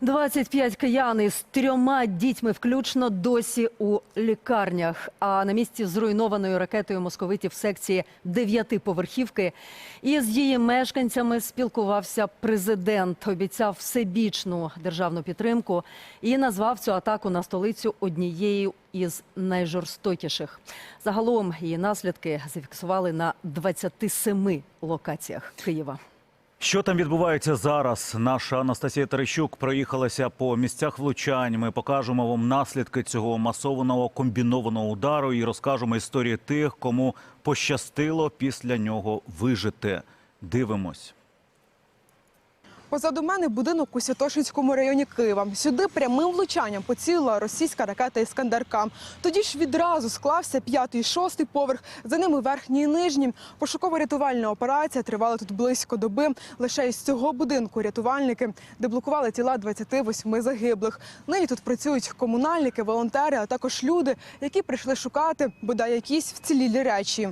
25 киян із трьома дітьми включно досі у лікарнях. А на місці зруйнованої ракетою московитів секції дев'ятиповерхівки із її мешканцями спілкувався президент. Обіцяв всебічну державну підтримку і назвав цю атаку на столицю однією із найжорстокіших. Загалом її наслідки зафіксували на 27 локаціях Києва. Що там відбувається зараз? Наша Анастасія Терещук проїхалася по місцях влучань. Ми покажемо вам наслідки цього масованого комбінованого удару і розкажемо історії тих, кому пощастило після нього вижити. Дивимось. Позаду мене будинок у Святошинському районі Києва. Сюди прямим влучанням поцілила російська ракета «Іскандер-К». Тоді ж відразу склався п'ятий шостий поверх, за ними верхній і нижній. Пошуково-рятувальна операція тривала тут близько доби. Лише із цього будинку рятувальники деблокували тіла 28 загиблих. Нині тут працюють комунальники, волонтери, а також люди, які прийшли шукати бодай якісь вцілілі речі.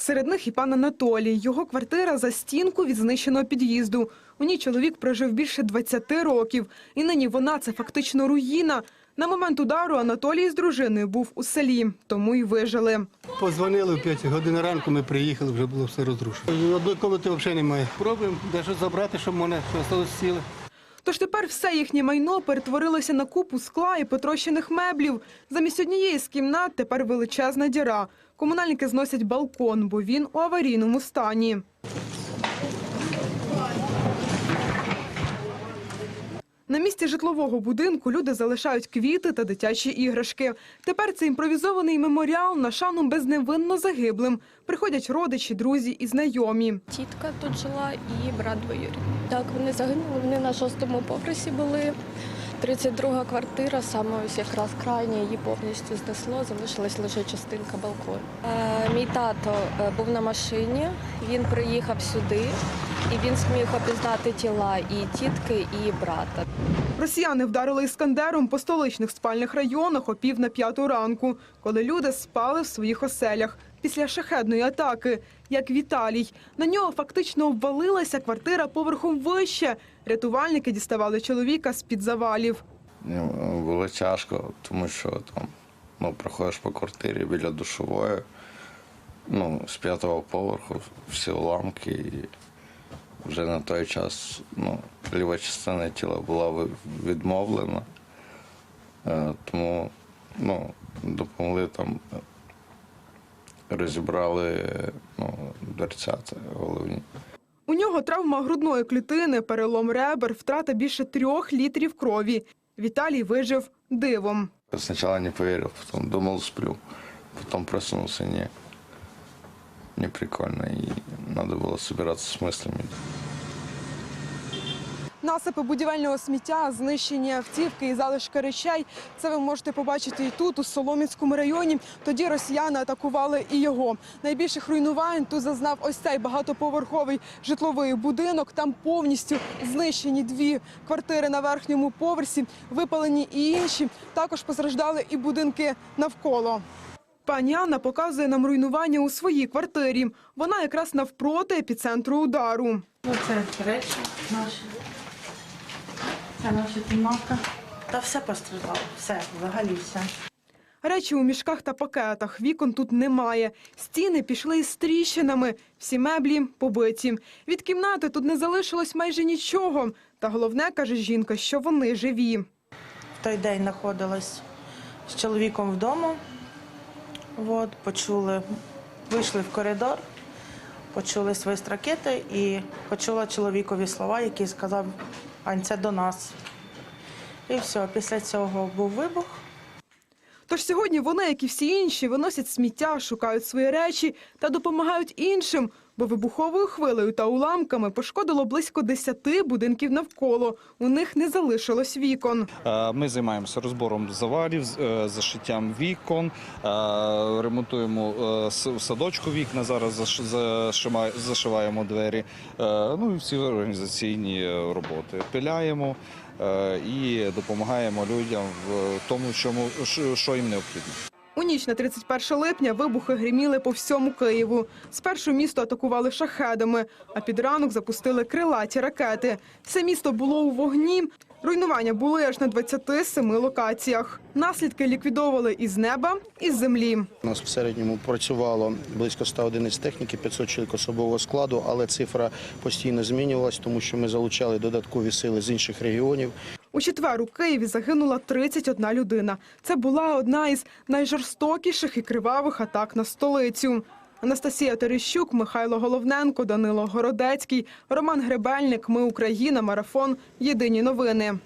Серед них і пан Анатолій. Його квартира за стінку від знищеного під'їзду. У ній чоловік прожив більше 20 років, і нині вона це фактично руїна. На момент удару Анатолій з дружиною був у селі, тому й вижили. Позвонили в 5 годин ранку, ми приїхали, вже було все розрушено. Одної комнати взагалі немає. Пробуємо дещо забрати, щоб мене що осталось ціле. Тож тепер все їхнє майно перетворилося на купу скла і потрощених меблів. Замість однієї з кімнат тепер величезна діра. Комунальники зносять балкон, бо він у аварійному стані. Місці житлового будинку люди залишають квіти та дитячі іграшки. Тепер це імпровізований меморіал на шану безневинно загиблим. Приходять родичі, друзі і знайомі. Тітка тут жила і брат двоюрідний. Так, вони загинули, вони на шостому поверсі були. 32 квартира, саме ось якраз крайня, її повністю знесло, залишилась лише частинка балкону. Е, мій тато е, був на машині, він приїхав сюди і він зміг опізнати тіла і тітки, і брата. Росіяни вдарили іскандером по столичних спальних районах о пів на п'яту ранку, коли люди спали в своїх оселях. Після шахедної атаки, як Віталій, на нього фактично обвалилася квартира поверхом вище. Рятувальники діставали чоловіка з під завалів. Мені було тяжко, тому що там ну, проходиш по квартирі біля душової, ну, з п'ятого поверху, всі уламки. І вже на той час ну, ліва частина тіла була відмовлена. Е, Тому ну, допомогли там, е, розібрали ну, дверцята головні. У нього травма грудної клітини, перелом ребер, втрата більше трьох літрів крові. Віталій вижив дивом. Сначала не поверил, потом думал, сплю. Потом проснулся, не, не прикольно. И надо было собираться с мыслями. Насипи будівельного сміття, знищені автівки і залишки речей. Це ви можете побачити і тут, у Солом'янському районі. Тоді росіяни атакували і його. Найбільших руйнувань тут зазнав ось цей багатоповерховий житловий будинок. Там повністю знищені дві квартири на верхньому поверсі, випалені і інші. Також постраждали і будинки навколо. Пані Анна показує нам руйнування у своїй квартирі. Вона якраз навпроти епіцентру удару. Оце речі наші. Це наша кімнатка. Та все постраждало. Все, взагалі все. Речі у мішках та пакетах. Вікон тут немає. Стіни пішли із тріщинами. Всі меблі побиті. Від кімнати тут не залишилось майже нічого. Та головне, каже жінка, що вони живі. В той день знаходилась з чоловіком вдома. От, почули, вийшли в коридор, почули свист ракети і почула чоловікові слова, які сказав, Ань, це до нас. І все, після цього був вибух. Тож сьогодні вони, як і всі інші, виносять сміття, шукають свої речі та допомагають іншим, бо вибуховою хвилею та уламками пошкодило близько десяти будинків навколо. У них не залишилось вікон. Е, Ми займаємося розбором завалів, е, зашиттям вікон, е, ремонтуємо садочку вікна. Зараз заш- зашиваємо двері. Ну і всі організаційні роботи. Пиляємо і допомагаємо людям в тому, що їм необхідно. Ніч на 31 липня вибухи гриміли по всьому Києву. Спершу місто атакували шахедами, а під ранок запустили крилаті ракети. Все місто було у вогні. Руйнування були аж на 27 локаціях. Наслідки ліквідовували із неба, із землі. У нас в середньому працювало близько 100 одиниць техніки, 500 чоловік особового складу, але цифра постійно змінювалась, тому що ми залучали додаткові сили з інших регіонів. У четвер у Києві загинула 31 людина. Це була одна із найжорстокіших і кривавих атак на столицю. Анастасія Терещук, Михайло Головненко, Данило Городецький, Роман Гребельник. Ми Україна. Марафон. Єдині новини.